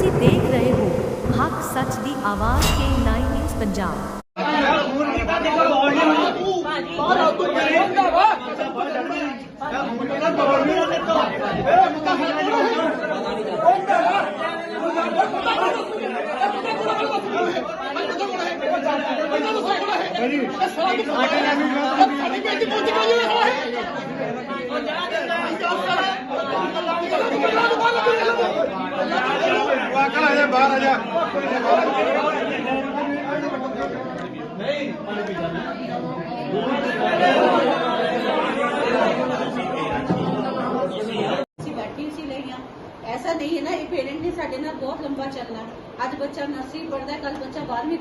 ਤੁਸੀਂ ਦੇਖ ਰਹੇ ਹੋ ਹੱਕ ਸੱਚ ਦੀ ਆਵਾਜ਼ ਕੇ 9 ਨਿਊਜ਼ ਪੰਜਾਬ ਵਾਕਲ ਆ ਜਾ ਬਾਹਰ ਆ ਜਾ ਅਸੀਂ ਬੈਠੀ ਸੀ ਲਈਆਂ ਐਸਾ ਨਹੀਂ ਹੈ ਨਾ, ਇਹ ਪੇਰੈਂਟ ਨੇ ਸਾਡੇ ਨਾਲ ਬਹੁਤ ਲੰਬਾ ਚੱਲਣਾ। ਹੈ। ਅੱਜ ਬੱਚਾ ਨਰਸਰੀ ਪੜਦਾ ਕੱਲ ਬੱਚਾ 12ਵੀਂ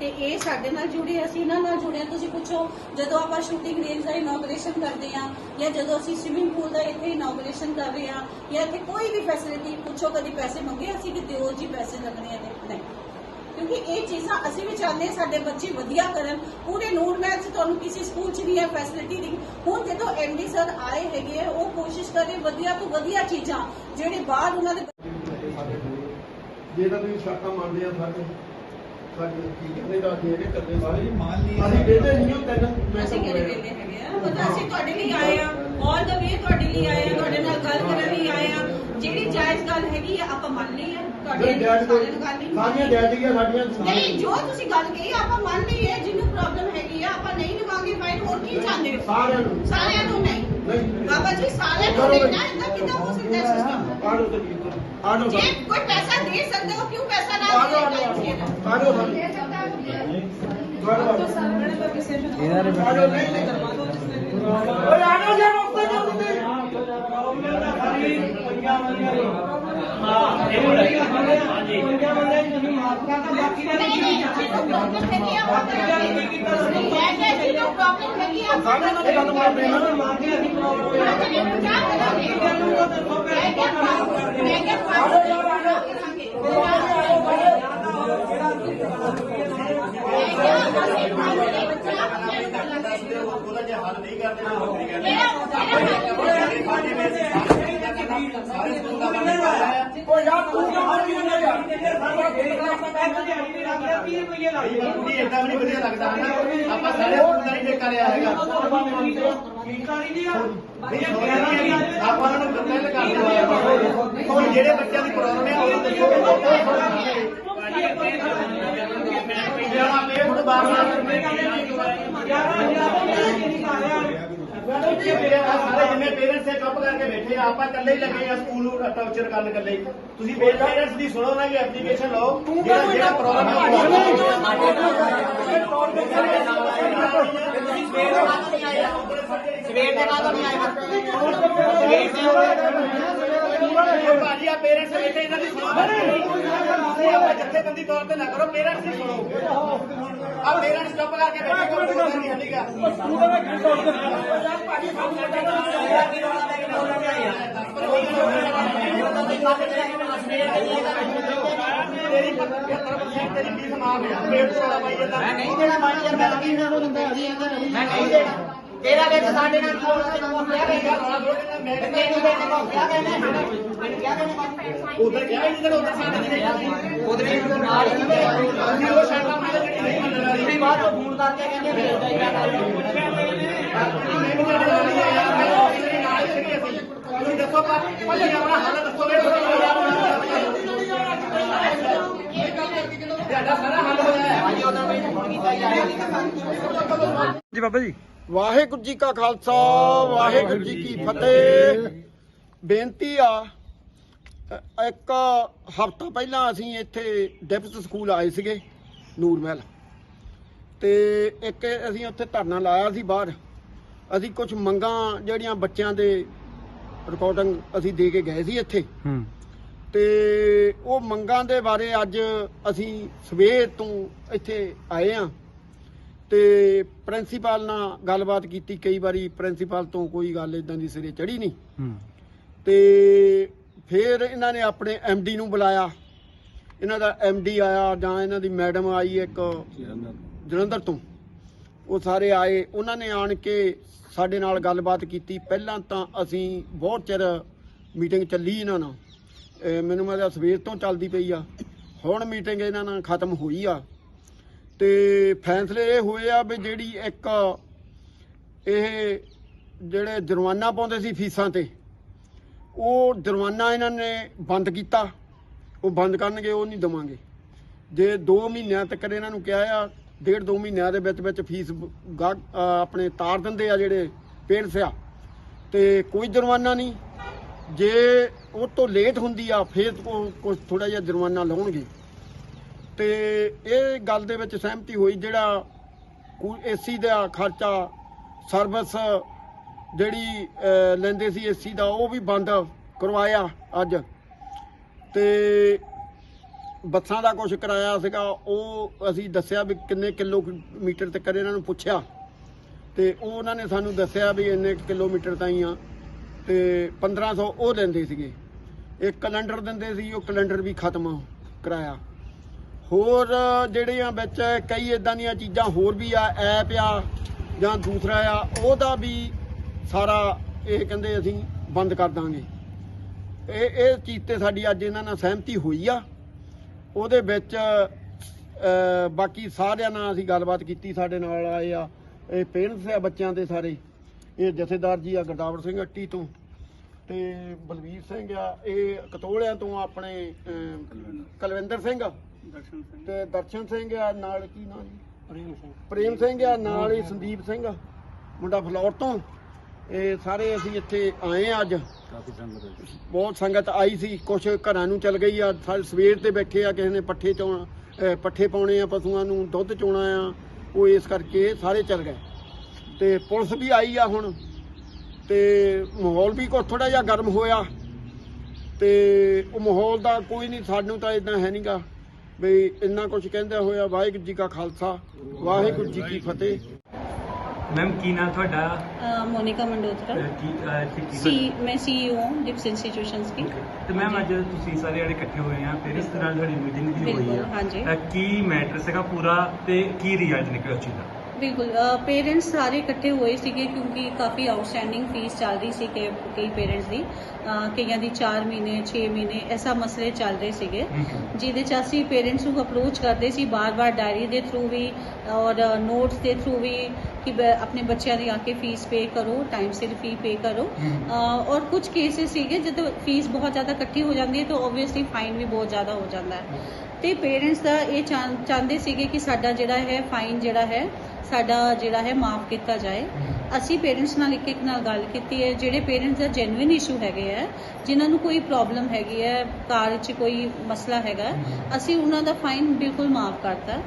ਕਰਕੇ ਬਾਹਰ ਤੇ ਇਹ ਸਾਡੇ ਨਾਲ ਜੁੜੇ ਅਸੀਂ ਇਹਨਾਂ ਨਾਲ ਜੁੜੇ ਤੁਸੀਂ ਪੁੱਛੋ ਜਦੋਂ ਆਪਾਂ ਸ਼ੂਟਿੰਗ ਰੇਂਜ ਦਾ ਇਨੋਗ੍ਰੇਸ਼ਨ ਕਰਦੇ ਆ ਜਾਂ ਜਦੋਂ ਅਸੀਂ ਸਵਿਮਿੰਗ ਪੂਲ ਦਾ ਇੱਥੇ ਇਨੋਗ੍ਰੇਸ਼ਨ ਕਰ ਰਹੇ ਆ ਜਾਂ ਇੱਥੇ ਕੋਈ ਵੀ ਫੈਸਿਲਿਟੀ ਪੁੱਛੋ ਕਦੀ ਪੈਸੇ ਮੰਗੇ ਅਸੀਂ ਕਿ ਦਿਓ ਜੀ ਪੈਸੇ ਲੱਗਣੇ ਆ ਨਹੀਂ। ਕਿਉਂਕਿ ਇਹ ਚੀਜ਼ਾਂ ਅਸੀਂ ਵੀ ਚਾਹੁੰਦੇ ਹਾਂ ਸਾਡੇ ਬੱਚੇ ਵਧੀਆ ਕਰਨ। ਪੂਰੇ ਨੂਰ ਮਹਿਲ 'ਚ ਤੁਹਾਨੂੰ ਕਿਸੇ ਸਕੂਲ 'ਚ ਵੀ ਹੈ ਫੈਸਿਲਿਟੀ ਦੀ ਹੁਣ ਜਦੋਂ ਐਮਡੀ ਸਰ ਆਏ ਹੈਗੇ ਆ, ਉਹ ਕੋਸ਼ਿਸ਼ ਕਰੇ ਵਧੀਆ ਤੋਂ ਵਧੀਆ ਚੀਜ਼ਾਂ ਜਿਹੜੇ ਬਾਹਰ ਉਹਨਾਂ ਦੇ ਜੇ ਤਾਂ ਤੁਸੀਂ ਸ਼ਾਕਾ ਮੰਨਦੇ ਆ ਸਾਡੇ। ਅਸੀਂ ਵੇਦੇ ਨਹੀਂ ਹੋ ਤੈਨੂੰ ਮੈਂ ਅਸੀਂ ਕਿਹੜੇ ਵੇਲੇ ਹੈਗੇ ਆ? ਪਤਾ ਅਸੀਂ ਤੁਹਾਡੇ ਲਈ ਆਏ ਆ। ਆਲ ਦਾ ਵੇ ਤੁਹਾਡੇ ਲਈ ਆਏ ਆ ਤੁਹਾਡੇ ਨਾਲ ਗੱਲ ਕਰਨ ਲਈ ਆਏ ਆ। ਜਿਹੜੀ ਜਾਇਜ਼ ਗੱਲ ਹੈਗੀ ਆ ਆਪਾਂ ਮੰਨ ਲਈ ਆ। ਤੁਹਾਡੇ ਨਹੀਂ ਜਾਇਜ਼ ਸਾਰਿਆਂ ਨੂੰ ਗੱਲ ਨਹੀਂ ਸਾਰੀਆਂ ਜਾਇਜ਼ੀਆਂ ਸਾਡੀਆਂ ਨਹੀਂ ਜੋ ਤੁਸੀਂ ਗੱਲ ਕਹੀ ਆ, ਆਪਾਂ ਮੰਨ ਲਈ ਹੈ ਜਿਹਨੂੰ ਪ੍ਰੋਬਲਮ ਹੈਗੀ ਆ ਆਪਾਂ ਨਹੀਂ ਲਵਾਂਗੇ ਫਾਈਨ ਹੋਰ ਕੀ ਚਾਹੁੰਦੇ ਹੋ? ਸਾਰਿਆਂ ਨੂੰ। ਸਾਰਿਆਂ ਨੂੰ ਨਹੀਂ। ਨਹੀਂ। ਬਾਬਾ ਜੀ ਸਾਰਿਆਂ ਨੂੰ ਨਹੀਂ ਨਾ ਇੰਦਾ ਕਿਦਾਂ ਹੋ ਸਕਦਾ ਹੈ ਸਿਸਟਮ ਆੜੋ ਤੇ ਆੜੋ ਜੇ ਕੋਈ ਪੈਸਾ ਦੇ ਸਕਦੇ ਹੋ ਕਿਉਂ ਪੈਸਾ ਨਾ ਆੜੋ ਦੇਣਾ ਚਾਹੀਦਾ ਆੜੋ ਆੜੋ ਆੜੋ ਨਹੀਂ ਨਹੀਂ ਓਏ ਆੜੋ ਜੇ ਮੁਕਤੇ ਜਾਂਦੇ ਨਹੀਂ ਨਹੀਂ ਪ੍ਰੋਬਲਮ ਹੈਗੀ ਆ ਉਹ ਨਹੀਂ ਹੈ। ਕਿ ਜਿਹਨੂੰ ਪ੍ਰੋਬਲਮ ਹੈਗੀ ਆ ਸਾਡੇ ਨਾਲ ਆ ਨਾ ਮੈਂ ਕਿਹਾ ਮੈਂ ਕਿਹਾ ਉਹਦਾ ਹੱਲ ਨਹੀਂ ਕਰਦੇ ਨਾ ਨੌਕਰੀ ਕਰਦੇ ਸਾਰੇ ਸਕੂਲ ਦਾ ਕੰਮ ਪਾਇਆ ਓ ਯਾਰ ਤੂੰ ਕਿਉਂ ਮਾਰੀ ਜਾਂਦਾ ਯਾਰ ਕੁੜੀ ਏਦਾਂ ਵੀ ਨਹੀਂ ਵਧੀਆ ਲੱਗਦਾ ਨਾ ਆਪਾਂ ਸਾਰੇ ਸਕੂਲ ਦਾ ਹੀ ਠੇਕਾ ਲਿਆ ਹੈਗਾ ਆਪਾਂ ਉਹਨਾਂ ਨੂੰ ਪਹਿਲ ਕਰ ਦਿੰਦੇ ਆ। ਹੁਣ ਜਿਹੜੇ ਬੱਚਿਆਂ ਦੀ ਪ੍ਰੋਬਲਮ ਹੈ ਉਹ ਦੱਸੋ ਜਿਹੜਾ ਪੇ ਹੁਣ ਬਾਰ-ਬਾਰ ਸਾਰੇ ਜਿੰਨੇ ਪੇਰੈਂਟਸ ਹੈ ਚੁੱਪ ਕਰਕੇ ਬੈਠੇ ਆ ਆਪਾਂ ਇਕੱਲੇ ਹੀ ਲੱਗੇ ਆ ਸਕੂਲ ਨੂੰ ਟੌਰਚਰ ਕਰਨ ਇਕੱਲੇ ਹੀ। ਤੁਸੀਂ ਪੇਰੈਂਟਸ ਦੀ ਸੁਣੋ ਨਾ ਕਿ ਐਪਲੀਕੇਸ਼ਨ ਲਓ। ਜਿਹੜਾ ਜਿਹੜਾ ਪ੍ਰੋਬਲਮ ਹੈ ਸਵੇਰ ਦੇ ਬਾਅਦ ਨਹੀਂ ਆਏ ਭਾਜੀ ਆ ਪੇਰੈਂਟਸ ਬੈਠੇ ਇਹਨਾਂ ਦੀ ਸੁਣੋ। ਤੁਸੀਂ ਆਪਾਂ ਜੱਥੇਬੰਦੀ ਤੌਰ ਤੇ ਨਾ ਕਰੋ ਪੇਰੈਂਟਸ ਦੀ ਸੁਣੋ। ਆ ਪੇਰੈਂਟਸ ਚੁੱਪ ਕਰਕੇ ਬੈਠੇ ਕੋਈ ਬੋਲਦਾ ਨਹੀਂ ਹਲੀਗਾ ਤੇਰੀ 75% ਤੇਰੀ ਫੀਸ ਮਾਫ ਪੇਟ ਤੋਂ ਰੌਲਾ ਪਾਈ ਜਾਂਦਾ ਮੈਂ ਨਹੀਂ ਦੇਣਾ ਮੰਨ ਯਾਰ ਮੈਂ ਕੀ ਇਹਨਾਂ ਨੂੰ ਦਿੰਦਾ ਮੈਂ ਨਹੀਂ ਦੇਣਾ। ਤੇਰਾ ਵਿੱਚ ਸਾਡੇ ਨਾਲ ਕੋਲ ਤੇ ਕੋਲ ਲਿਆ ਗਈ ਮੈਂ ਤੈਨੂੰ ਦੇਣੇ ਕੋ ਕਿਆ ਕਹਿੰਦੇ ਮੈਨੂੰ ਕਿਆ ਕਹਿੰਦੇ ਉਧਰ ਗਿਆ ਹੀ ਨਹੀਂ ਉਧਰ ਸਾਡੇ ਨਹੀਂ ਉਹਦੇ ਨਾਲ ਹੀ ਉਹ ਮੰਨ ਜਿਹੜੀ ਨਹੀਂ ਮੰਨਣ ਵਾਲੀ ਬਾਅਦ ਚੋਂ ਫੋਨ ਕਰਕੇ ਕਹਿੰਦੇ ਵੀ ਏਦਾਂ ਹੀ ਕਰਨਾ ਤੁਸੀਂ ਦੱਸੋ ਭਾਜੀ ਆਪਣਾ ਹੱਲ ਦੱਸੋ ਵੇ ਤੁਹਾਡਾ ਸਾਰਾ ਹੱਲ ਹੋਇਆ ਹੈ। ਹਾਂਜੀ ਉਹਨਾਂ ਨੇ ਫੋਨ ਕੀਤਾ ਯਾਰ ਜੀ ਬਾਬਾ ਜੀ। ਵਾਹਿਗੁਰੂ ਜੀ ਕਾ ਖਾਲਸਾ ਵਾਹਿਗੁਰੂ ਜੀ ਕੀ ਫਤਿਹ। ਬੇਨਤੀ ਆ ਇੱਕ ਹਫਤਾ ਪਹਿਲਾਂ ਅਸੀਂ ਇੱਥੇ ਡਿਪਸ ਸਕੂਲ ਆਏ ਸੀਗੇ ਨੂਰ ਮਹਿਲ। ਤੇ ਇੱਕ ਅਸੀਂ ਉੱਥੇ ਧਰਨਾ ਲਾਇਆ ਸੀ ਬਾਹਰ। ਅਸੀਂ ਕੁਝ ਮੰਗਾਂ ਜਿਹੜੀਆਂ ਬੱਚਿਆਂ ਦੇ ਰਿਕਾਰਡਿੰਗ ਅਸੀਂ ਦੇ ਕੇ ਗਏ ਸੀ ਇੱਥੇ। ਤੇ ਉਹ ਮੰਗਾਂ ਦੇ ਬਾਰੇ ਅੱਜ ਅਸੀਂ ਸਵੇਰ ਤੋਂ ਇੱਥੇ ਆਏ ਆ। ਤੇ ਪ੍ਰਿੰਸੀਪਲ ਨਾਲ ਗੱਲਬਾਤ ਕੀਤੀ ਕਈ ਵਾਰੀ ਪ੍ਰਿੰਸੀਪਲ ਤੋਂ ਕੋਈ ਗੱਲ ਇਦਾਂ ਦੀ ਸਿਰੇ ਚੜੀ ਨਹੀਂ। ਤੇ ਫਿਰ ਇਹਨਾਂ ਨੇ ਆਪਣੇ ਡੀ ਨੂੰ ਬੁਲਾਇਆ। ਇਹਨਾਂ ਦਾ ਡੀ ਆਇਆ ਜਾਂ ਇਹਨਾਂ ਦੀ ਮੈਡਮ ਆਈ ਇੱਕ ਜਲੰਧਰ ਤੋਂ। ਉਹ ਸਾਰੇ ਆਏ। ਉਹਨਾਂ ਨੇ ਆਣ ਕੇ ਸਾਡੇ ਨਾਲ ਗੱਲਬਾਤ ਕੀਤੀ। ਪਹਿਲਾਂ ਤਾਂ ਅਸੀਂ ਬਹੁਤ ਚਿਰ ਮੀਟਿੰਗ ਚੱਲੀ ਇਹਨਾਂ ਨਾਲ। ਮੈਨੂੰ ਮਤਲਬ ਸਵੇਰ ਤੋਂ ਚੱਲਦੀ ਪਈ ਆ। ਹੁਣ ਮੀਟਿੰਗ ਇਹਨਾਂ ਨਾਲ ਖਤਮ ਹੋਈ ਆ। ਤੇ ਫੈਸਲੇ ਇਹ ਹੋਏ ਆ ਵੀ ਜਿਹੜੀ ਇੱਕ ਇਹ ਜਿਹੜੇ ਜੁਰਮਾਨਾ ਪਾਉਂਦੇ ਸੀ ਫੀਸਾਂ ਤੇ, ਉਹ ਜੁਰਮਾਨਾ ਇਹਨਾਂ ਨੇ ਬੰਦ ਕੀਤਾ। ਉਹ ਬੰਦ ਕਰਨਗੇ, ਉਹ ਨਹੀਂ ਦਵਾਂਗੇ। ਜੇ 2 ਮਹੀਨਿਆਂ ਤੱਕ ਇਹਨਾਂ ਨੂੰ ਕਿਹਾ ਆ, ਡੇਢ ਦੋ ਮਹੀਨਿਆਂ ਦੇ ਵਿੱਚ ਵਿੱਚ ਫੀਸ ਗਾ- ਆਪਣੇ ਤਾਰ ਦਿੰਦੇ ਆ ਜਿਹੜੇ ਪੇਰੈਂਟਸ ਆ। ਤੇ ਕੋਈ ਜੁਰਮਾਨਾ ਨਹੀਂ। ਜੇ ਉਹ ਤੋਂ ਲੇਟ ਹੁੰਦੀ ਆ, ਫਿਰ ਕੁਝ ਥੋੜਾ ਜਿਹਾ ਜੁਰਮਾਨਾ ਲਾਉਣਗੇ। ਤੇ ਇਹ ਗੱਲ ਦੇ ਵਿੱਚ ਸਹਿਮਤੀ ਹੋਈ, ਜਿਹੜਾ ਏਸੀ ਦਾ ਖਰਚਾ ਸਰਵਿਸ ਜਿਹੜੀ ਲੈਂਦੇ ਸੀ ਏਸੀ ਦਾ, ਉਹ ਵੀ ਬੰਦ ਕਰਵਾਇਆ ਅੱਜ। ਤੇ ਬੱਸਾਂ ਦਾ ਕੁਝ ਕਰਾਇਆ ਸੀਗਾ, ਉਹ ਅਸੀਂ ਦੱਸਿਆ ਵੀ ਕਿੰਨੇ ਕਿਲੋਮੀਟਰ ਤੱਕ ਇਹਨਾਂ ਨੂੰ ਪੁੱਛਿਆ। ਤੇ ਉਹ ਉਹਨਾਂ ਨੇ ਸਾਨੂੰ ਦੱਸਿਆ ਵੀ ਇੰਨੇ ਕੁ ਕਿਲੋਮੀਟਰ ਤਾਈਂ ਆ। ਤੇ 1500 ਉਹ ਲੈਂਦੇ ਸੀਗੇ। ਇੱਕ ਕੈਲੰਡਰ ਦਿੰਦੇ ਸੀ, ਉਹ ਕੈਲੰਡਰ ਵੀ ਖਤਮ ਕਰਾਇਆ। ਹੋਰ ਜਿਹੜੀਆਂ ਵਿੱਚ ਕਈ ਇਦਾਂ ਦੀਆਂ ਚੀਜ਼ਾਂ ਹੋਰ ਵੀ ਆ, ਐਪ ਆ ਜਾਂ ਦੂਸਰਾ ਆ, ਉਹਦਾ ਵੀ ਸਾਰਾ ਇਹ ਕਹਿੰਦੇ ਅਸੀਂ ਬੰਦ ਕਰ ਦਾਂਗੇ। ਇਹ ਇਹ ਚੀਜ਼ ਤੇ ਸਾਡੀ ਅੱਜ ਇਹਨਾਂ ਨਾਲ ਸਹਿਮਤੀ ਹੋਈ ਆ। ਉਹਦੇ ਵਿੱਚ ਬਾਕੀ ਸਾਰਿਆਂ ਨਾਲ ਅਸੀਂ ਗੱਲਬਾਤ ਕੀਤੀ, ਸਾਡੇ ਨਾਲ ਆਏ ਆ, ਇਹ ਪੇਰੈਂਟਸ ਆ ਬੱਚਿਆਂ ਦੇ ਸਾਰੇ। ਇਹ ਜਥੇਦਾਰ ਜੀ ਆ ਗੁਰਦਾਵਰ ਸਿੰਘ ਅੱਟੀ ਤੋਂ। ਤੇ ਬਲਵੀਰ ਸਿੰਘ ਆ ਇਹ ਕਤੋਲਿਆਂ ਤੋਂ ਆਪਣੇ ਅਹ, ਕੁਲਵਿੰਦਰ ਸਿੰਘ ਤੇ ਦਰਸ਼ਨ ਸਿੰਘ ਆ ਨਾਲ ਕੀ ਨਾਮ ਜੀ? ਪ੍ਰੇਮ ਸਿੰਘ। ਪ੍ਰੇਮ ਸਿੰਘ ਆ ਨਾਲ ਹੀ ਸੰਦੀਪ ਸਿੰਘ ਮੁੰਡਾ ਫਲੌਰ ਤੋਂ। ਇਹ ਸਾਰੇ ਅਸੀਂ ਇੱਥੇ ਆਏ ਆ ਅੱਜ। ਬਹੁਤ ਸੰਗਤ ਆਈ ਸੀ ਕੁਝ ਘਰਾਂ ਨੂੰ ਚਲ ਗਈ ਆ। ਸਾਰੇ ਸਵੇਰ ਤੇ ਬੈਠੇ ਆ ਕਿਸੇ ਨੇ ਪੱਠੇ ਚੋਣ ਅਹ ਪੱਠੇ ਪਾਉਣੇ ਆ ਪਸ਼ੂਆਂ ਨੂੰ ਦੁੱਧ ਚੋਣਾ ਆ। ਉਹ ਇਸ ਕਰਕੇ ਸਾਰੇ ਚਲ ਗਏ। ਤੇ ਪੁਲਿਸ ਵੀ ਆਈ ਆ ਹੁਣ। ਤੇ ਮਾਹੌਲ ਵੀ ਕੋ ਥੋੜਾ ਜਿਹਾ ਗਰਮ ਹੋਇਆ। ਤੇ ਉਹ ਮਾਹੌਲ ਦਾ ਕੋਈ ਨਹੀਂ ਸਾਨੂੰ ਤਾਂ ਇਦਾਂ ਹੈ ਨਹੀਂਗਾ ਵੀ ਇੰਨਾ ਕੁਝ ਕਹਿੰਦਾ ਹੋਇਆ ਵਾਹਿਗੁਰੂ ਜੀ ਕਾ ਖਾਲਸਾ ਵਾਹਿਗੁਰੂ ਜੀ ਕੀ ਫਤਿਹ। ਮੈਮ ਕੀ ਨਾਮ ਤੁਹਾਡਾ? ਅ, ਮੋਨਿਕਾ ਮੰਡੋਤਰਾ ਅਹ, ਕੀ ਅਹ, ਇੱਥੇ ਕੀ ਸੀ ਮੈਂ ਸੀਈਓ ਹਾਂ ਡਿਪਸ ਇੰਸਟੀਟਿਊਸ਼ਨਸ ਦੀ। ਤੇ ਮੈਮ ਅੱਜ ਤੁਸੀਂ ਸਾਰੇ ਜਿਹੜੇ ਇਕੱਠੇ ਹੋਏ ਆ ਫਿਰ ਇਸ ਤਰ੍ਹਾਂ ਤੁਹਾਡੀ ਮੀਟਿੰਗ ਵੀ ਹੋਈ ਬਿਲਕੁਲ, ਆ ਹਾਂਜੀ। ਅਹ, ਕੀ ਮੈਟਰ ਸੀਗਾ ਪੂਰਾ ਤੇ ਕੀ ਰਿਜ਼ਲਟ ਨਿਕਲਿਆ ਉਸ ਚੀਜ਼ ਦਾ? ਬਿਲਕੁਲ ਪੇਰੈਂਟਸ ਸਾਰੇ ਇਕੱਠੇ ਹੋਏ ਸੀਗੇ ਕਿਉਂਕਿ ਕਾਫੀ ਆਊਟਸਟੈਂਡਿੰਗ ਫੀਸ ਚੱਲ ਰਹੀ ਸੀ ਕਿ ਕਈ ਪੇਰੈਂਟਸ ਦੀ। ਕਈਆਂ ਦੀ 4 ਮਹੀਨੇ 6 ਮਹੀਨੇ ਐਸਾ ਮਸਲੇ ਚੱਲ ਰਹੇ ਸੀਗੇ। ਜਿਹਦੇ ਚ ਅਸੀਂ ਪੇਰੈਂਟਸ ਨੂੰ ਅਪਰੋਚ ਕਰਦੇ ਸੀ ਬਾਰ-ਬਾਰ ਡਾਇਰੀ ਦੇ ਥਰੂ ਵੀ ਔਰ ਨੋਟਸ ਦੇ ਥਰੂ ਵੀ ਕਿ ਆਪਣੇ ਬੱਚਿਆਂ ਦੀ ਆ ਕੇ ਫੀਸ ਪੇ ਕਰੋ ਟਾਈਮ ਸਿਰ ਫੀ ਪੇ ਕਰੋ। ਔਰ ਕੁਝ ਕੇਸਿਸ ਸੀਗੇ ਜਦੋਂ ਫੀਸ ਬਹੁਤ ਜ਼ਿਆਦਾ ਇਕੱਠੀ ਹੋ ਜਾਂਦੀ ਹੈ ਤਾਂ ਆਬਵੀਅਸਲੀ ਫਾਈਨ ਵੀ ਬਹੁਤ ਜ਼ਿਆਦਾ ਹੋ ਜਾਂਦਾ ਹੈ। ਤੇ ਪੇਰੈਂਟਸ ਦਾ ਇਹ ਚਾਹ- ਚਾਹੁੰਦੇ ਸੀਗੇ ਕਿ ਸਾਡਾ ਜਿਹੜਾ ਹੈ ਫਾਈਨ ਜਿਹੜਾ ਹੈ ਸਾਡਾ ਜਿਹੜਾ ਹੈ ਮਾਫ ਕੀਤਾ ਜਾਏ। ਅਸੀਂ ਪੇਰੈਂਟਸ ਨਾਲ ਇੱਕ ਇੱਕ ਨਾਲ ਗੱਲ ਕੀਤੀ ਹੈ। ਜਿਹੜੇ ਪੇਰੈਂਟਸ ਦਾ ਜੈਨੂਇਨ ਇਸ਼ੂ ਹੈਗੇ ਹੈ ਜਿਨ੍ਹਾਂ ਨੂੰ ਕੋਈ ਪ੍ਰੋਬਲਮ ਹੈਗੀ ਹੈ, ਕਾਰ 'ਚ ਕੋਈ ਮਸਲਾ ਹੈਗਾ, ਅਸੀਂ ਉਹਨਾਂ ਦਾ ਫਾਈਨ ਬਿਲਕੁਲ ਮਾਫ ਕਰਤਾ।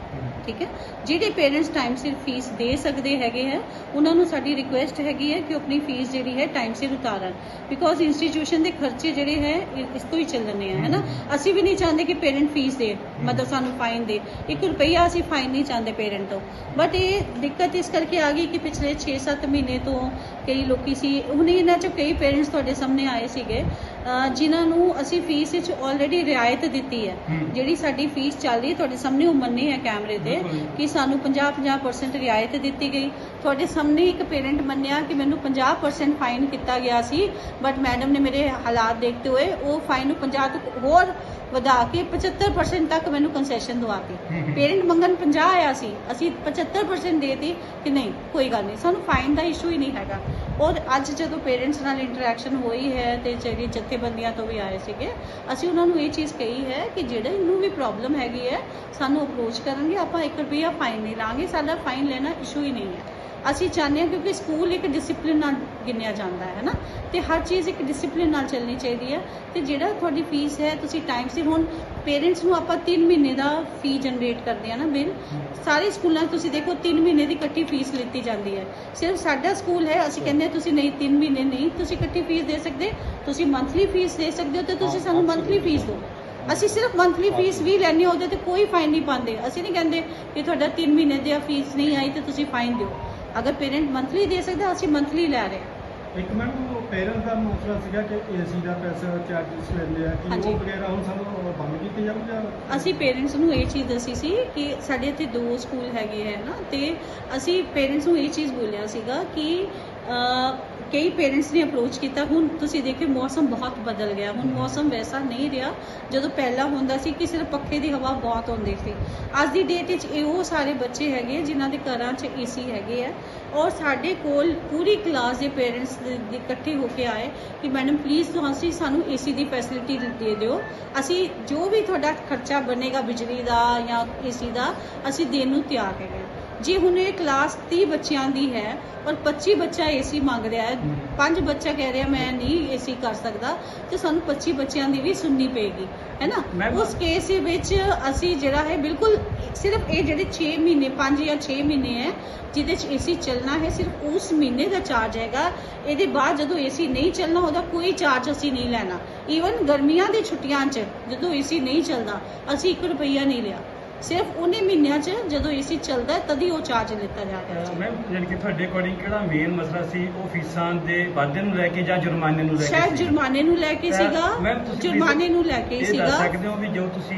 ਠੀਕ ਹੈ? ਜਿਹੜੇ ਪੇਰੈਂਟਸ ਟਾਈਮ ਸਿਰ ਫੀਸ ਦੇ ਸਕਦੇ ਹੈਗੇ ਹੈ, ਉਹਨਾਂ ਨੂੰ ਸਾਡੀ ਰਿਕੁਐਸਟ ਹੈਗੀ ਹੈ ਕਿ ਆਪਣੀ ਫੀਸ ਜਿਹੜੀ ਹੈ ਟਾਈਮ ਸਿਰ ਉਤਾਰਨ। ਬਿਕੋਜ਼ ਇੰਸਟੀਟਿਊਸ਼ਨ ਦੇ ਖਰਚੇ ਜਿਹੜੇ ਹੈ ਇਸ ਤੋਂ ਹੀ ਚੱਲਣੇ ਆ ਹੈ ਅਸੀਂ ਵੀ ਨਹੀਂ ਚਾਹੁੰਦੇ ਕਿ ਪੇਰੈਂਟ ਫੀਸ ਦੇ, ਮਤਲਬ ਸਾਨੂੰ ਫਾਈਨ ਦੇ। 1 ਰੁਪਈਆ ਅਸੀਂ ਫਾਈਨ ਨਹੀਂ ਚਾਹੁੰਦੇ ਪੇਰੈਂਟ ਤੋਂ। ਬਟ ਇਹ ਦਿੱਕਤ ਇਸ ਕਰਕੇ ਆ ਗਈ ਕਿ ਪਿਛਲੇ 6-7 ਮਹੀਨੇ ਤੋਂ ਕਈ ਲੋਕੀ ਸੀ ਉਹਨੇ ਇਹਨਾਂ ਚੋਂ ਕਈ ਪੇਰੈਂਟਸ ਤੁਹਾਡੇ ਸਾਹਮਣੇ ਆਏ ਸੀਗੇ। ਜਿਨ੍ਹਾਂ ਨੂੰ ਅਸੀਂ ਫੀਸ ਵਿੱਚ ਆਲਰੇਡੀ ਰਿਆਇਤ ਦਿੱਤੀ ਹੈ। ਜਿਹੜੀ ਸਾਡੀ ਫੀਸ ਚੱਲ ਰਹੀ ਹੈ ਤੁਹਾਡੇ ਸਾਹਮਣੇ ਉਹ ਮੰਨੇ ਆ ਕੈਮਰੇ ਤੇ ਕਿ ਸਾਨੂੰ 50-50% ਰਿਆਇਤ ਦਿੱਤੀ ਗਈ। ਤੁਹਾਡੇ ਸਾਹਮਣੇ ਇੱਕ ਪੇਰੈਂਟ ਮੰਨਿਆ ਕਿ ਮੈਨੂੰ 50% ਫਾਈਨ ਕੀਤਾ ਗਿਆ ਸੀ ਬਟ ਮੈਡਮ ਨੇ ਮੇਰੇ ਹਾਲਾਤ ਦੇਖਦੇ ਹੋਏ ਉਹ ਫਾਈਨ ਨੂੰ 50 ਤੋਂ ਹੋਰ ਵਧਾ ਕੇ 75% ਤੱਕ ਮੈਨੂੰ ਕੰਸੈਸ਼ਨ ਦਵਾਤੀ ਪੇਰੈਂਟ ਮੰਗਣ 50 ਆਇਆ ਸੀ ਅਸੀਂ 75% ਦੇਤੀ ਕਿ ਨਹੀਂ ਕੋਈ ਗੱਲ ਨਹੀਂ। ਸਾਨੂੰ ਫਾਈਨ ਦਾ ਇਸ਼ੂ ਹੀ ਨਹੀਂ ਹੈਗਾ। ਔਰ ਅੱਜ ਜਦੋਂ ਪੇਰੈਂਟਸ ਨਾਲ ਇੰਟਰੈਕਸ਼ਨ ਹੋਈ ਹੈ ਤੇ ਜਿਹੜੀ ਜਥੇਬੰਦੀਆਂ ਤੋਂ ਵੀ ਆਏ ਸੀਗੇ ਅਸੀਂ ਉਹਨਾਂ ਨੂੰ ਇਹ ਚੀਜ਼ ਕਹੀ ਹੈ ਕਿ ਜਿਹੜੇ ਇਹਨੂੰ ਵੀ ਪ੍ਰੋਬਲਮ ਹੈਗੀ ਹੈ ਸਾਨੂੰ ਅਪਰੋਚ ਕਰਨਗੇ ਆਪਾਂ 1 ਰੁਪਿਆ ਫਾਈਨ ਨਹੀਂ ਲਾਂਗੇ ਸਾਡਾ ਫਾਈਨ ਲੈਣਾ ਇਸ਼ੂ ਹੀ ਨਹੀਂ ਹੈ। ਅਸੀਂ ਚਾਹੁੰਦੇ ਹਾਂ ਕਿਉਂਕਿ ਸਕੂਲ ਇੱਕ ਡਿਸਪਲਿਨ ਨਾਲ ਗਿਣਿਆ ਜਾਂਦਾ ਹੈ ਨਾ ਤੇ ਹਰ ਚੀਜ਼ ਇੱਕ ਡਿਸਪਲਿਨ ਨਾਲ ਚੱਲਣੀ ਚਾਹੀਦੀ ਹੈ। ਤੇ ਜਿਹੜਾ ਤੁਹਾਡੀ ਫੀਸ ਹੈ ਤੁਸੀਂ ਟਾਈਮ ਸਿਰ ਹੁਣ ਪੇਰੈਂਟਸ ਨੂੰ ਆਪਾਂ 3 ਮਹੀਨੇ ਦਾ ਫੀ ਜਨਰੇਟ ਕਰਦੇ ਆ ਨਾ ਬਿੱਲ ਸਾਰੇ ਸਕੂਲਾਂ ਤੁਸੀਂ ਦੇਖੋ 3 ਮਹੀਨੇ ਦੀ ਇਕੱਠੀ ਫੀਸ ਲਿੱਤੀ ਜਾਂਦੀ ਹੈ। ਸਿਰਫ ਸਾਡਾ ਸਕੂਲ ਹੈ ਅਸੀਂ ਕਹਿੰਦੇ ਤੁਸੀਂ ਨਹੀਂ 3 ਮਹੀਨੇ ਨਹੀਂ ਤੁਸੀਂ ਇਕੱਠੀ ਫੀਸ ਦੇ ਸਕਦੇ ਤੁਸੀਂ ਮੰਥਲੀ ਫੀਸ ਦੇ ਸਕਦੇ ਹੋ ਤੇ ਤੁਸੀਂ ਸਾਨੂੰ ਮੰਥਲੀ ਫੀਸ ਦਿਓ। ਅਸੀਂ ਸਿਰਫ ਮੰਥਲੀ ਫੀਸ ਵੀ ਲੈਣੀ ਉਹਦੇ ਤੇ ਕੋਈ ਫਾਈਨ ਨਹੀਂ ਪਾਉਂਦੇ। ਅਸੀਂ ਨਹੀਂ ਕਹਿੰਦੇ ਕਿ ਤੁਹਾਡਾ 3 ਮਹੀਨੇ ਦੀ ਫੀਸ ਨਹੀਂ ਆਈ ਤੇ ਤੁਸੀਂ ਫਾਈਨ ਦਿਓ। ਅਗਰ ਪੇਰੈਂਟ ਮੰਥਲੀ ਦੇ ਸਕਦਾ ਅਸੀਂ ਮੰਥਲੀ ਲੈ ਰਹੇ ਹਾਂ ਇੱਕ ਉਹ ਪੇਰੈਂਟਸ ਦਾ ਮਸਲਾ ਸੀਗਾ ਕਿ ਏਸੀ ਦਾ ਪੈਸਾ ਚਾਰजेस ਲੈਂਦੇ ਆ ਕਿ ਹਾਂਜੀ। ਉਹ ਵਗੈਰਾ ਹੁਣ ਸਾਨੂੰ ਬੰਦ ਕੀਤੇ ਜਾਣ ਜਾਂ ਅਸੀਂ ਪੇਰੈਂਟਸ ਨੂੰ ਇਹ ਚੀਜ਼ ਦੱਸੀ ਸੀ ਕਿ ਸਾਡੇ ਇੱਥੇ ਦੋ ਸਕੂਲ ਹੈਗੇ ਹੈ ਨਾ ਤੇ ਅਸੀਂ ਪੇਰੈਂਟਸ ਨੂੰ ਇਹ ਚੀਜ਼ ਬੋਲਿਆ ਸੀਗਾ ਕਿ ਅਹ, ਕਈ ਪੇਰੈਂਟਸ ਨੇ ਅਪਰੋਚ ਕੀਤਾ, ਹੁਣ ਤੁਸੀਂ ਦੇਖੋ ਮੌਸਮ ਬਹੁਤ ਬਦਲ ਗਿਆ। ਹੁਣ ਮੌਸਮ ਵੈਸਾ ਨਹੀਂ ਰਿਹਾ। ਜਦੋਂ ਪਹਿਲਾਂ ਹੁੰਦਾ ਸੀ ਕਿ ਸਿਰਫ ਪੱਖੇ ਦੀ ਹਵਾ ਬਹੁਤ ਆਉਂਦੀ ਸੀ। ਅੱਜ ਦੀ ਡੇਟ ਵਿੱਚ ਇਹ ਉਹ ਸਾਰੇ ਬੱਚੇ ਹੈਗੇ ਆ, ਜਿਨ੍ਹਾਂ ਦੇ ਘਰਾਂ 'ਚ ਏਸੀ ਹੈਗੇ ਆ। ਔਰ ਸਾਡੇ ਕੋਲ ਪੂਰੀ ਕਲਾਸ ਦੇ ਪੇਰੈਂਟਸ ਦੇ ਇਕੱਠੇ ਹੋ ਕੇ ਆਏ ਕਿ ਮੈਡਮ ਪਲੀਜ਼ ਤੁਸੀਂ ਸਾਨੂੰ ਏਸੀ ਦੀ ਫੈਸਿਲਿਟੀ ਦੇ ਦਿਓ। ਅਸੀਂ ਜੋ ਵੀ ਤੁਹਾਡਾ ਖਰਚਾ ਬਣੇਗਾ ਬਿਜਲੀ ਦਾ ਜਾਂ ਏਸੀ ਦਾ, ਅਸੀਂ ਦੇਣ ਨੂੰ ਤਿਆਰ ਹੈਗੇ ਜੇ ਹੁਣ ਇਹ ਕਲਾਸ 30 ਬੱਚਿਆਂ ਦੀ ਹੈ ਔਰ 25 ਬੱਚਾ ਏਸੀ ਮੰਗ ਰਿਹਾ ਹੈ। ਪੰਜ ਬੱਚਾ ਕਹਿ ਰਿਹਾ ਮੈਂ ਨਹੀਂ ਏਸੀ ਕਰ ਸਕਦਾ ਤੇ ਸਾਨੂੰ 25 ਬੱਚਿਆਂ ਦੀ ਵੀ ਸੁਣਨੀ ਪਏਗੀ ਹੈ ਨਾ? ਉਸ ਕੇਸ ਵਿੱਚ ਅਸੀਂ ਜਿਹੜਾ ਹੈ ਬਿਲਕੁਲ ਸਿਰਫ ਇਹ ਜਿਹੜੇ 6 ਮਹੀਨੇ 5 ਜਾਂ 6 ਮਹੀਨੇ ਹੈ ਜਿਹਦੇ ਚ ਏਸੀ ਚੱਲਣਾ ਹੈ ਸਿਰਫ ਉਸ ਮਹੀਨੇ ਦਾ ਚਾਰਜ ਹੈਗਾ। ਇਹਦੇ ਬਾਅਦ ਜਦੋਂ ਏਸੀ ਨਹੀਂ ਚੱਲਣਾ ਉਹਦਾ ਕੋਈ ਚਾਰਜ ਅਸੀਂ ਨਹੀਂ ਲੈਣਾ। ਈਵਨ ਗਰਮੀਆਂ ਦੀ ਛੁੱਟੀਆਂ 'ਚ ਜਦੋਂ ਏਸੀ ਨਹੀਂ ਚੱਲਦਾ ਅਸੀਂ 1 ਰੁਪਈਆ ਨਹੀਂ ਲਿਆ। ਸਿਰਫ ਉਹਨੇ ਮਹੀਨਿਆਂ 'ਚ ਜਦੋਂ ਏਸੀ ਚੱਲਦਾ ਹੈ, ਤਦ ਹੀ ਉਹ ਚਾਰਜ ਲਿੱਤਾ ਜਾ ਰਿਹਾ ਹੈ। ਮੈਮ ਜਾਣੀ ਕਿ ਤੁਹਾਡੇ ਅਕੋਰਡਿੰਗ ਕਿਹੜਾ ਮੇਨ ਮਸਲਾ ਸੀ ਉਹ ਫੀਸਾਂ ਦੇ ਵਾਧੇ ਨੂੰ ਲੈ ਕੇ ਜਾਂ ਜੁਰਮਾਨੇ ਨੂੰ ਲੈ ਕੇ ਸ਼ਾਇਦ ਸੀ? ਜੁਰਮਾਨੇ ਨੂੰ ਲੈ ਕੇ ਤਾਂ ਸੀਗਾ। ma'am ਤੁਸੀਂ ਜੁਰਮਾਨੇ please ਨੂੰ ਲੈ ਕੇ ਇਹ ਦੱਸ ਸੀਗਾ ਸਕਦੇ ਹੋ ਵੀ ਜੋ ਤੁਸੀਂ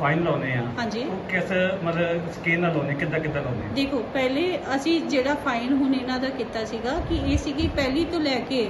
ਫਾਈਨ ਲਾਉਨੇ ਆ ਹਾਂਜੀ। ਉਹ ਕਿਸ ਮਤਲਬ ਸਕੇਲ ਨਾਲ ਲਾਉਨੇ ਕਿੱਦਾਂ ਕਿੱਦਾਂ ਲਾਉਨੇ ਦੇਖੋ ਪਹਿਲੇ ਅਸੀਂ ਜਿਹੜਾ ਫਾਈਨ ਹੁਣ ਇਹਨਾਂ ਦਾ ਕੀਤਾ ਸੀਗਾ ਕਿ ਇਹ ਸੀਗੀ ਪਹਿਲੀ ਤੋਂ ਲੈ ਕੇ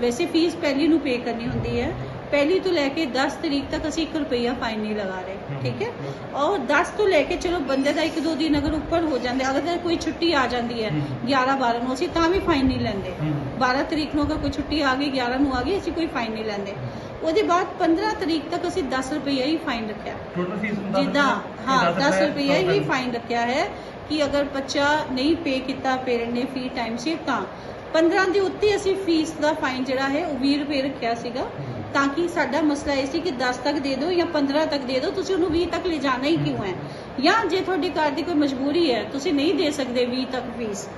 ਵੈਸੇ ਫੀਸ ਪਹਿਲੀ ਨੂੰ ਪੇ ਕਰਨੀ ਹੁੰਦੀ ਹੈ। ਪਹਿਲੀ ਤੋਂ ਲੈ ਕੇ 10 ਤਰੀਕ ਤੱਕ ਅਸੀਂ 1 ਰੁਪਈਆ ਫਾਈਨ ਨਹੀਂ ਲਗਾ ਰਹੇ। ਠੀਕ ਹੈ ਔਰ 10 ਤੋਂ ਲੈ ਕੇ ਚਲੋ ਬੰਦੇ ਦਾ ਇੱਕ ਦੋ ਦਿਨ ਅਗਰ ਉੱਪਰ ਹੋ ਜਾਂਦੇ ਅਗਰ ਕੋਈ ਛੁੱਟੀ ਆ ਜਾਂਦੀ ਹੈ ਹਮ। 11 12 ਨੂੰ ਅਸੀਂ ਤਾਂ ਵੀ ਫਾਈਨ ਨਹੀਂ ਲੈਂਦੇ ਹਮ। 12 ਤਰੀਕ ਨੂੰ ਅਗਰ ਕੋਈ ਛੁੱਟੀ ਆ ਗਈ 11 ਨੂੰ ਆ ਗਈ ਅਸੀਂ ਕੋਈ ਫਾਈਨ ਨਹੀਂ ਲੈਂਦੇ ਉਹਦੇ ਬਾਅਦ 15 ਤਰੀਕ ਤੱਕ ਅਸੀਂ 10 ਰੁਪਈਆ ਹੀ ਫਾਈਨ ਰੱਖਿਆ ਟੋਟਲ ਫੀਸ ਜਿੱਦਾਂ। ਹਾਂ ਇਹ 10 ਰੁਪਏ ਹੀ। ਫਾਈਨ ਰੱਖਿਆ ਹੈ ਕਿ ਅਗਰ ਬੱਚਾ ਨਹੀਂ ਪੇ ਕੀਤਾ ਪੇਰੈਂਟ ਨੇ ਫੀ ਟਾਈਮ ਸਿਰ ਤਾਂ 15 ਦੇ ਉੱਤੇ ਅਸੀਂ ਫੀਸ ਦਾ ਫਾਈਨ ਜਿਹੜਾ ਹੈ ਉਹ 20 ਰੁਪਏ ਰੱਖਿਆ ਸੀਗਾ ਤਾਂ ਕਿ ਸਾਡਾ ਮਸਲਾ ਇਹ ਸੀ ਕਿ 10 ਤੱਕ ਦੇ ਦਿਓ ਜਾਂ 15 ਤੱਕ ਦੇ ਦਿਓ ਤੁਸੀਂ ਉਹਨੂੰ 20 ਤੱਕ ਲੈ ਜਾਣਾ ਹੀ ਕਿਉਂ ਹੈ? ਜਾਂ ਜੇ ਤੁਹਾਡੇ ਘਰ ਦੀ ਕੋਈ ਮਜਬੂਰੀ ਹੈ ਤੁਸੀਂ ਨਹੀਂ ਦੇ ਸਕਦੇ 20 ਤੱਕ ਫੀਸ।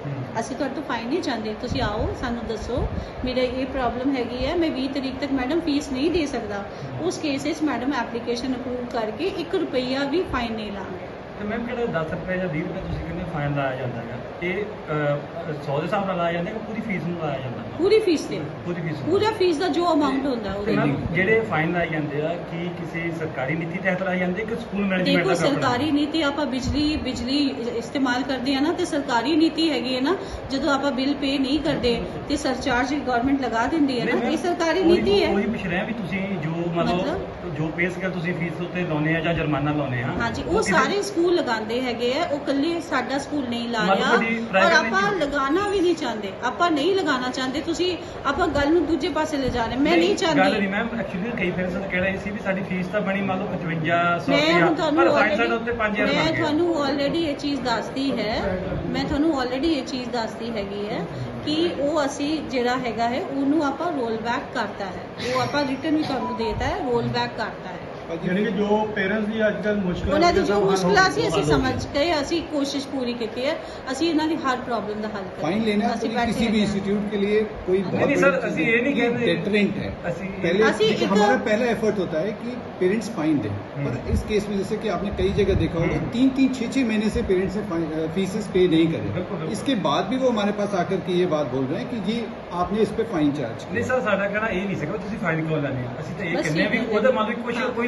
ਅਸੀਂ ਤੁਹਾਡੇ ਤੋਂ ਫਾਈਨ ਨਹੀਂ ਚਾਹੁੰਦੇ। ਤੁਸੀਂ ਆਓ ਸਾਨੂੰ ਦੱਸੋ ਮੇਰੇ ਇਹ ਪ੍ਰੋਬਲਮ ਹੈਗੀ ਹੈ ਮੈਂ 20 ਤਰੀਕ ਤੱਕ ਮੈਡਮ ਫੀਸ ਨਹੀਂ ਦੇ ਸਕਦਾ। ਉਸ ਕੇਸ ਵਿੱਚ ਮੈਡਮ ਐਪਲੀਕੇਸ਼ਨ ਅਪਰੂਵ ਕਰਕੇ 1 ਰੁਪਈਆ ਵੀ ਫਾਈਨ ਨਹੀਂ ਲਾਂਗੇ। ਤੇ ਮੈਮ ਕਿਹੜਾ 10 ਰੁਪਏ ਜਾਂ 20 ਰੁਪਏ ਤੁਸੀਂ ਕਹਿੰਦੇ ਫਾਈਨ ਲਾਇਆ ਜਾਂਦਾ ਹੈ ਇਹ 100 ਦੇ ਹਿਸਾਬ ਨਾਲ ਲਾਇਆ ਜਾਂਦਾ ਕਿ ਪੂਰੀ ਫੀਸ ਨੂੰ ਲਾਇਆ ਜਾਂਦਾ? ਪੂਰੀ ਫੀਸ ਤੇ। ਪੂਰੀ ਫੀਸ ਪੂਰਾ ਫੀਸ ਦਾ ਜੋ ਅਮਾਉਂਟ ਹੁੰਦਾ ਉਹਦੇ ਮੈਮ ਜਿਹੜੇ ਫਾਈਨ ਲਾਏ ਜਾਂਦੇ ਆ ਕੀ ਕਿਸੇ ਸਰਕਾਰੀ ਨੀਤੀ ਤਹਿਤ ਲਾਏ ਜਾਂਦੇ ਕਿ ਸਕੂਲ ਮੈਨੇਜਮੈਂਟ ਦੇਖੋ ਦਾ ਕੰਮ ਸਰਕਾਰੀ ਨੀਤੀ ਆਪਾਂ ਬਿਜਲੀ ਬਿਜਲੀ ਇਸਤੇਮਾਲ ਕਰਦੇ ਆ ਨਾ ਤੇ ਸਰਕਾਰੀ ਨੀਤੀ ਹੈਗੀ ਹੈ ਨਾ ਜਦੋਂ ਆਪਾਂ ਬਿੱਲ ਪੇ ਨਹੀਂ ਕਰਦੇ ਤੇ ਸਰਚਾਰਜ ਗਵਰਨਮੈਂਟ ਲਗਾ ਦਿੰਦੀ ਹੈ ਨਾ ਇਹ ਸਰਕਾਰੀ ਨੀਤੀ ਹੈ। ਉਹੀ ਪੁੱਛ ਰਿਹਾ ਵੀ ਤੁਸੀਂ ਜੋ ਮਤਲਬ? ਜੋ ਪੇ ਸਕੇਲ ਤੁਸੀਂ ਫੀਸ ਉੱਤੇ ਲਾਉਨੇ ਆ ਜਾਂ ਜੁਰਮਾਨਾ ਲਾਉਨੇ ਆ। ਹਾਂਜੀ ਉਹ ਸਾਰੇ ਸਕੂਲ ਲਗਾਉਂਦੇ ਹੈਗੇ ਆ ਉਹ ਕੱਲੇ ਸਾਡਾ ਸਕੂਲ ਨਹੀਂ ਲਾ ਮਤਲਬ ਰਿਹਾ ਤੁਹਾਡੀ ਔਰ private ਆਪਾਂ ਲਗਾਉਣਾ ਵੀ ਨਹੀਂ ਚਾਹੁੰਦੇ। ਆਪਾਂ ਨਹੀਂ ਲਗਾਉਣਾ ਚਾਹੁੰਦੇ। ਤੁਸੀਂ ਆਪਾਂ ਗੱਲ ਨੂੰ ਦੂਜੇ ਪਾਸੇ ਲੈ ਜਾ ਰਹੇ ਮੈਂ ਨਹੀਂ ਗੱਲ ਚਾਹੁੰਦੀ। ਨਹੀਂ ਮੈਮ ਐਕਚੁਅਲੀ ਕਈ ਪੇਰੈਂਟਸ ਨੇ ਕਹਿ ਰਹੇ ਸੀ ਵੀ ਸਾਡੀ ਫੀਸ ਤਾਂ ਬਣੀ ਮੰਨ ਲਓ 5500 ਮੈਂ ਹੁਣ ਰੁਪਇਆ ਤੁਹਾਨੂੰ ਪਰ ਫਾਈਨ ਸਾਡਾ already- ਉੱਤੇ 5000 ਮੈਂ ਤੁਹਾਨੂੰ ਆਲਰੇਡੀ ਇਹ ਚੀਜ਼ ਦੱਸਦੀ ਹੈ। ਮੈਂ ਤੁਹਾਨੂੰ ਆਲਰੇਡੀ ਇਹ ਚੀਜ਼ ਦੱਸਦੀ ਹੈਗੀ ਹੈ ਕਿ ਉਹ ਅਸੀਂ ਜਿਹੜਾ ਹੈਗਾ ਹੈ ਉਹਨੂੰ ਆਪਾਂ ਰੋਲ ਬੈਕ ਕਰਤਾ ਹੈ। ਉਹ ਆਪਾਂ ਰਿਟਰਨ ਵੀ ਤੁਹਾਨੂੰ ਦੇਤਾ ਹੈ ਰੋਲ ਬੈਕ ਕਰਤਾ ਹੈ। ਯਾਨੀ ਕਿ ਜੋ ਪੇਰੈਂਟਸ ਦੀ ਅੱਜ ਕੱਲ੍ਹ ਮੁਸ਼ਕਲਾਂ ਉਹਨਾਂ ਦੀ ਨੇ ਜੋ ਸਭ ਹੱਲ ਹੋ ਮੁਸ਼ਕਲਾਂ ਸੀ ਗਈਆਂ। ਅਸੀਂ ਸਮਝ ਗਏ ਅਸੀਂ ਕੋਸ਼ਿਸ਼ पूरी की है ਅਸੀਂ ਇਹਨਾਂ ਦੀ ਹਰ ਪ੍ਰੋਬਲਮ ਦਾ ਹੱਲ ਕਰਾਂਗੇ फाइन लेना ਅਸੀਂ कोई ਬੈਠੇ किसी भी ਹੈਗੇ ਹਾਂ। इंस्टीट्यूट के लिए कोई नहीं, बहुत नहीं, सर, असि ये नहीं कहते। डेटरेंट है ਅਸੀਂ पहले असि देखिए, एक- हमारा पहला एफर्ट होता है कि पेरेंट्स फाइन दें पर इस केस में जैसे कि आपने कई जगह देखा होगा हम्म। तीन तीन छह छह महीने से पेरेंट्स ने फीसेस पे नहीं बिल्कुल, करे बिल्कुल। इसके बाद भी वो हमारे पास आकर के ये बात बोल रहे हैं कि जी आपने इस पे फाइन चार्ज ਨਹੀਂ ਸਰ ਸਾਡਾ ਕਹਿਣਾ ਇਹ ਨਹੀਂ ਸਕਦਾ ਤੁਸੀਂ ਫਾਈਨ ਕਿਉਂ ਲੈਣੇ ਆ ਅਸੀਂ ਤਾਂ ਇਹ ਬਸ ਕਹਿੰਦੇ ਆ ਵੀ ਇਹ ਕਹਿੰਦੇ ਉਹਦਾ ਮਤਲਬ ਕੁਝ ਹਾਂ। ਕੋਈ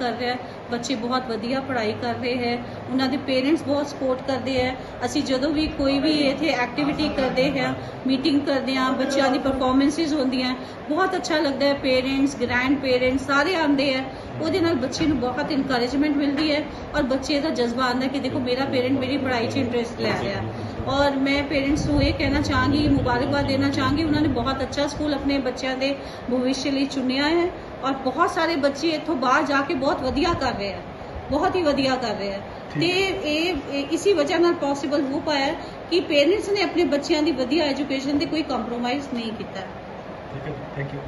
ਕਰ ਰਿਹਾ ਹੈ। ਬੱਚੇ ਬਹੁਤ ਵਧੀਆ ਪੜ੍ਹਾਈ ਕਰ ਰਹੇ ਹੈ, ਉਹਨਾਂ ਦੇ ਪੇਰੈਂਟਸ ਬਹੁਤ ਸਪੋਰਟ ਕਰਦੇ ਹੈ। ਅਸੀਂ ਜਦੋਂ ਵੀ ਕੋਈ ਵੀ ਇੱਥੇ ਐਕਟੀਵਿਟੀ ਕਰਦੇ ਹਾਂ ਮੀਟਿੰਗ ਕਰਦੇ ਹਾਂ, ਬੱਚਿਆਂ ਦੀ ਪਰਫਾਰਮੈਂਸਿਸ ਹੁੰਦੀਆਂ ਬਹੁਤ ਅੱਛਾ ਲੱਗਦਾ ਹੈ ਪੇਰੈਂਟਸ ਗ੍ਰੈਂਡ ਪੇਰੈਂਟਸ ਸਾਰੇ ਆਉਂਦੇ ਹੈ। ਉਹਦੇ ਨਾਲ ਬੱਚੇ ਨੂੰ ਬਹੁਤ ਇਨਕਰੇਜਮੈਂਟ ਮਿਲਦੀ ਹੈ ਔਰ ਬੱਚੇ ਦਾ ਜਜ਼ਬਾ ਆਉਂਦਾ ਕਿ ਦੇਖੋ ਮੇਰਾ ਪੇਰੈਂਟ ਮੇਰੀ ਪੜ੍ਹਾਈ 'ਚ ਇੰਟਰਸਟ ਲੈ ਰਿਹਾ ਔਰ ਮੈਂ ਪੇਰੈਂਟਸ ਨੂੰ ਇਹ ਕਹਿਣਾ ਚਾਹਾਂਗੀ, ਮੁਬਾਰਕਬਾਦ ਦੇਣਾ ਚਾਹਾਂਗੀ, ਉਹਨਾਂ ਨੇ ਬਹੁਤ ਅੱਛਾ ਸਕੂਲ ਆਪਣੇ ਬੱਚਿਆਂ ਦੇ ਭਵਿੱਖ ਲਈ ਚੁਣਿਆ ਹੈ। ਔਰ ਬਹੁਤ ਸਾਰੇ ਬੱਚੇ ਇੱਥੋਂ ਬਾਹਰ ਜਾ ਕੇ ਬਹੁਤ ਵਧੀਆ ਕਰ ਰਹੇ ਆ। ਬਹੁਤ ਹੀ ਵਧੀਆ ਕਰ ਰਹੇ ਆ। ਤੇ ਇਹ ਇਸੀ ਵਜ੍ਹਾ ਨਾਲ ਪੋਸੀਬਲ ਹੋ ਪਾਇਆ ਕਿ ਪੇਰੈਂਟਸ ਨੇ ਆਪਣੇ ਬੱਚਿਆਂ ਦੀ ਵਧੀਆ ਐਜੂਕੇਸ਼ਨ ਤੇ ਕੋਈ ਕੰਪਰੋਮਾਈਜ਼ ਨਹੀਂ ਕੀਤਾ। ਠੀਕ ਹੈ ਥੈਂਕ ਯੂ